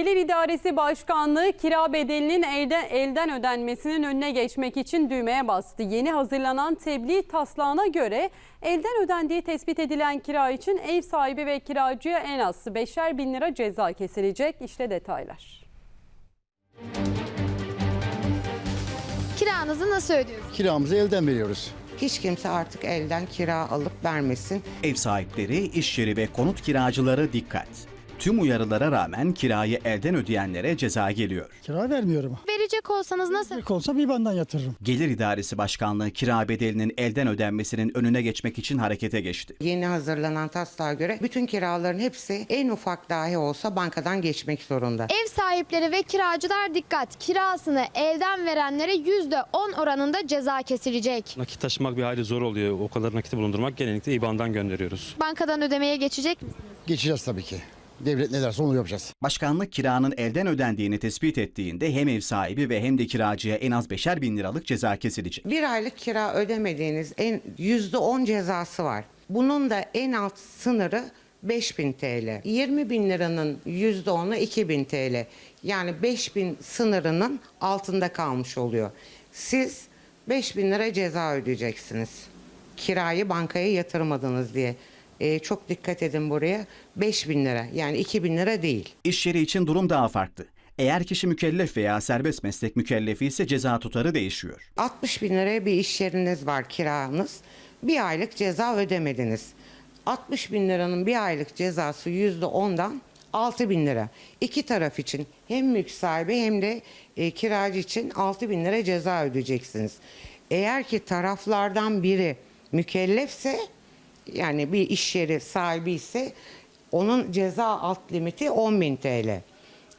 Gelir İdaresi Başkanlığı kira bedelinin elden, elden ödenmesinin önüne geçmek için düğmeye bastı. Yeni hazırlanan tebliğ taslağına göre elden ödendiği tespit edilen kira için ev sahibi ve kiracıya en az 5'er bin lira ceza kesilecek. İşte detaylar. Kiranızı nasıl ödüyorsunuz? Kiramızı elden veriyoruz. Hiç kimse artık elden kira alıp vermesin. Ev sahipleri, iş yeri ve konut kiracıları dikkat. Tüm uyarılara rağmen kirayı elden ödeyenlere ceza geliyor. Kira vermiyorum. Verecek olsanız nasıl? İlk olsa bir bandan yatırırım. Gelir İdaresi Başkanlığı kira bedelinin elden ödenmesinin önüne geçmek için harekete geçti. Yeni hazırlanan taslağa göre bütün kiraların hepsi en ufak dahi olsa bankadan geçmek zorunda. Ev sahipleri ve kiracılar dikkat. Kirasını elden verenlere %10 oranında ceza kesilecek. Nakit taşımak bir hayli zor oluyor. O kadar nakiti bulundurmak genellikle IBAN'dan gönderiyoruz. Bankadan ödemeye geçecek misiniz? Geçeceğiz tabii ki. Devlet ne derse onu yapacağız. Başkanlık kiranın elden ödendiğini tespit ettiğinde hem ev sahibi ve hem de kiracıya en az 5'er bin liralık ceza kesilecek. Bir aylık kira ödemediğiniz en %10 cezası var. Bunun da en alt sınırı 5000 TL. 20 bin liranın %10'u 2000 TL. Yani 5000 sınırının altında kalmış oluyor. Siz 5000 lira ceza ödeyeceksiniz. Kirayı bankaya yatırmadınız diye. Ee, çok dikkat edin buraya. 5000 lira yani 2000 lira değil. İş yeri için durum daha farklı. Eğer kişi mükellef veya serbest meslek mükellefi ise ceza tutarı değişiyor. 60 bin liraya bir iş yeriniz var kiranız. Bir aylık ceza ödemediniz. 60 bin liranın bir aylık cezası yüzde ondan 6 bin lira. İki taraf için hem mülk sahibi hem de e, kiracı için 6 bin lira ceza ödeyeceksiniz. Eğer ki taraflardan biri mükellefse yani bir iş yeri sahibi ise onun ceza alt limiti 10 bin TL.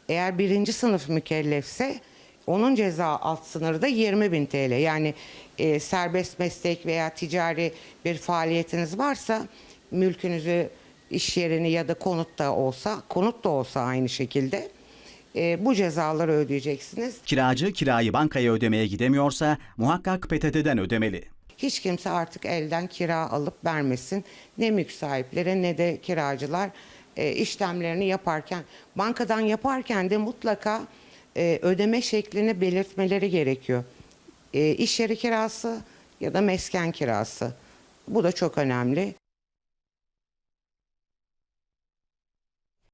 Eğer birinci sınıf mükellefse onun ceza alt sınırı da 20 bin TL. Yani e, serbest meslek veya ticari bir faaliyetiniz varsa mülkünüzü, iş yerini ya da konut da olsa, konut da olsa aynı şekilde e, bu cezaları ödeyeceksiniz. Kiracı kirayı bankaya ödemeye gidemiyorsa muhakkak PTT'den ödemeli. Hiç kimse artık elden kira alıp vermesin. Ne mülk sahipleri ne de kiracılar e, işlemlerini yaparken, bankadan yaparken de mutlaka e, ödeme şeklini belirtmeleri gerekiyor. E, iş yeri kirası ya da mesken kirası. Bu da çok önemli.